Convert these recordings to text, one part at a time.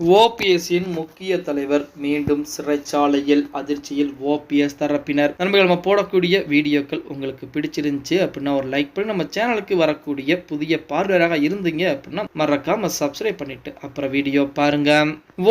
ஓபிஎஸ்ஸின் முக்கிய தலைவர் மீண்டும் சிறைச்சாலையில் அதிர்ச்சியில் ஓபிஎஸ் தரப்பினர். நண்பர்கள் நம்ம போடக்கூடிய வீடியோக்கள் உங்களுக்கு பிடிச்சிருந்துச்சு அப்படின்னா ஒரு லைக் பண்ணி நம்ம சேனலுக்கு வரக்கூடிய புதிய பார்வையராக இருந்தீங்க அப்படின்னா மறக்காம சப்ஸ்கிரைப் பண்ணிட்டு அப்புறம் வீடியோ பாருங்க.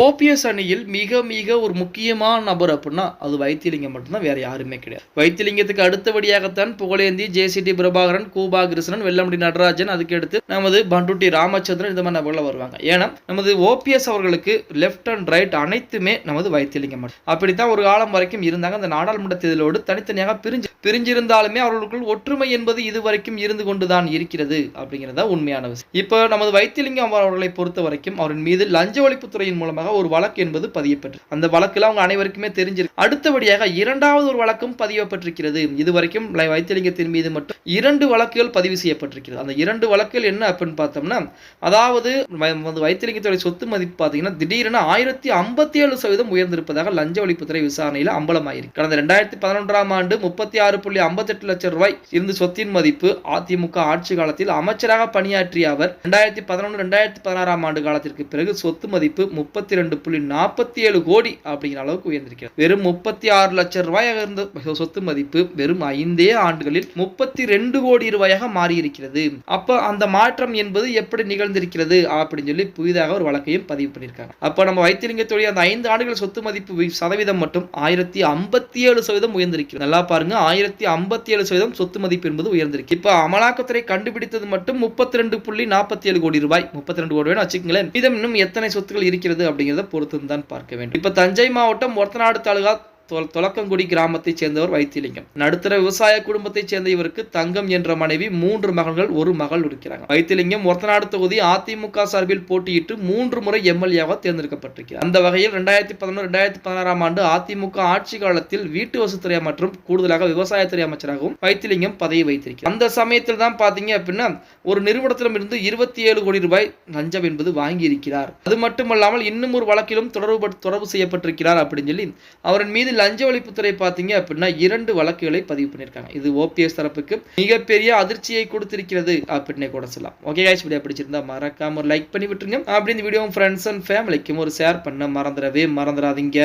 ஓபிஎஸ் அணியில் மிக மிக ஒரு முக்கியமான நபர் அப்படின்னா அது வைத்தியலிங்கம் மட்டும்தான் வேற யாருமே கிடையாது. வைத்தியலிங்கத்துக்கு அடுத்தபடியாகத்தான் புகழேந்தி ஜேசிடி பிரபாகரன் கூபா கிருஷ்ணன் வெள்ளமடி நடராஜன் அதுக்கு அடுத்து நமது பண்டுட்டி ராமச்சந்திரன் இந்த மாதிரி நபர்கள் வருவாங்க. ஏன்னா நமது ஓபிஎஸ் அவர்கள் அவர்களுக்கு லெஃப்ட் அண்ட் ரைட் அனைத்துமே நமது வைத்தியலிங்கம் மட்டும். அப்படித்தான் ஒரு காலம் வரைக்கும் இருந்தாங்க. அந்த நாடாளுமன்ற தேர்தலோடு தனித்தனியாக பிரிஞ்சு பிரிஞ்சிருந்தாலுமே அவர்களுக்குள் ஒற்றுமை என்பது இது வரைக்கும் இருந்து கொண்டுதான் இருக்கிறது அப்படிங்கிறதா உண்மையான விஷயம். இப்போ நமது வைத்தியலிங்கம் அவர்களை பொறுத்த வரைக்கும் அவரின் மீது லஞ்ச ஒழிப்புத்துறையின் மூலமாக ஒரு வழக்கு என்பது பதியப்பட்டு அந்த வழக்கில் அவங்க அனைவருக்குமே தெரிஞ்சிருக்கு. அடுத்தபடியாக இரண்டாவது ஒரு வழக்கும் பதியப்பட்டிருக்கிறது. இதுவரைக்கும் லை- வைத்தியலிங்கத்தின் மீது மட்டும் இரண்டு வழக்குகள் பதிவு செய்யப்பட்டிருக்கிறது. அந்த இரண்டு வழக்குகள் என்ன அப்படின்னு பார்த்தோம்னா அதாவது வைத்தியலிங்கத்துடைய சொத்து மதிப்பு பார்த்தீங்கன்னா திடீரென ஆயிரத்தி ஐம்பத்தி ஏழு சதவீதம் உயர்ந்திருப்பதாக லஞ்ச ஒழிப்புத்துறை விசாரணையில் அம்பலமாயிருக்கு. கடந்த ரெண்டாயிரத்தி பதினொன்றாம் ஆண்டு முப்பத்தி ஆறு புள்ளி ஐம்பத்தெட்டு லட்சம் ரூபாய் இருந்து சொத்தின் மதிப்பு அதிமுக ஆட்சி காலத்தில் அமைச்சராக பணியாற்றிய அவர் ரெண்டாயிரத்தி பதினொன்று ரெண்டாயிரத்தி பதினாறாம் ஆண்டு காலத்திற்கு பிறகு சொத்து மதிப்பு முப்பத்தி ரெண்டு புள்ளி நாற்பத்தி ஏழு கோடி அப்படிங்கிற அளவுக்கு உயர்ந்திருக்கிறது. வெறும் முப்பத்தி ஆறு லட்சம் ரூபாயாக இருந்த சொத்து மதிப்பு வெறும் ஐந்தே ஆண்டுகளில் முப்பத்தி ரெண்டு கோடி ரூபாயாக மாறியிருக்கிறது. அப்ப அந்த மாற்றம் என்பது எப்படி நிகழ்ந்திருக்கிறது அப்படின்னு சொல்லி புதிதாக ஒரு வழக்கையும் பதிவு பண்ணியிருக்காங்க அப்ப நம்ம வைத்திலிங்கத்துடைய அந்த ஐந்து ஆண்டுகள் சொத்து மதிப்பு சதவீதம் மட்டும் ஆயிரத்தி ஐம்பத்தி ஏழு சதவீதம் உயர்ந்திருக்கிறது நல்லா பாருங்க. ஆயிரத்தி ஐம்பத்தி ஏழு சதவீதம் சொத்து மதிப்பு என்பது உயர்ந்திருக்கு. இப்ப அமலாக்கத்துறை கண்டுபிடித்தது மட்டும் முப்பத்தி ரெண்டு புள்ளி நாற்பத்தி ஏழு கோடி ரூபாய். முப்பத்தி ரெண்டு கோடி ரூபாய் வச்சுக்கங்களேன். இதம் இன்னும் எத்தனை சொத்துக்கள் இருக்கிறது அப்படிங்கிறத பொறுத்து தான் பார்க்க வேண்டும். இப்ப தஞ்சை மாவட்டம் ஒத்தநாடு தாலுகா தொலக்கங்குடி கிராமத்தைச் சேர்ந்தவர் வைத்தியலிங்கம் நடுத்தர விவசாய குடும்பத்தைச் சேர்ந்த இவருக்கு தங்கம் என்ற மனைவி மூன்று மகன்கள் ஒரு மகள் இருக்கிறாங்க. வைத்தியலிங்கம் ஒருத்தநாடு தொகுதி அதிமுக சார்பில் போட்டியிட்டு மூன்று முறை எம்எல்ஏவாக தேர்ந்தெடுக்கப்பட்டிருக்கிறார். அந்த வகையில் ரெண்டாயிரத்தி பதினொன்று ரெண்டாயிரத்தி பதினாறாம் ஆண்டு அதிமுக ஆட்சி காலத்தில் வீட்டு வசதித்துறை மற்றும் கூடுதலாக விவசாயத்துறை அமைச்சராகவும் வைத்தியலிங்கம் பதவி வைத்திருக்கிறார் அந்த சமயத்தில் தான் பாத்தீங்க அப்படின்னா ஒரு நிறுவனத்திடமிருந்து இருபத்தி ஏழு கோடி ரூபாய் லஞ்சம் என்பது வாங்கி இருக்கிறார் அது மட்டுமல்லாமல் இன்னும் ஒரு வழக்கிலும் தொடர்பு தொடர்பு செய்யப்பட்டிருக்கிறார் அப்படின்னு சொல்லி அவரின் மீது லஞ்ச ஒழிப்புத்துறை பார்த்தீங்க அப்படின்னா இரண்டு வழக்குகளை பதிவு பண்ணியிருக்காங்க. இது ஓபிஎஸ் தரப்புக்கு மிகப்பெரிய அதிர்ச்சியை கொடுத்திருக்கிறது அப்படின்னே கூட சொல்லலாம். ஓகே காய்ச்சி வீடியோ பிடிச்சிருந்தா மறக்காம ஒரு லைக் பண்ணி விட்டுருங்க. அப்படி இந்த வீடியோ ஃப்ரெண்ட்ஸ் அண்ட் ஃபேமிலிக்கும் ஒரு ஷேர் பண்ண மறந்துடவே மறந்துடாதீங்க.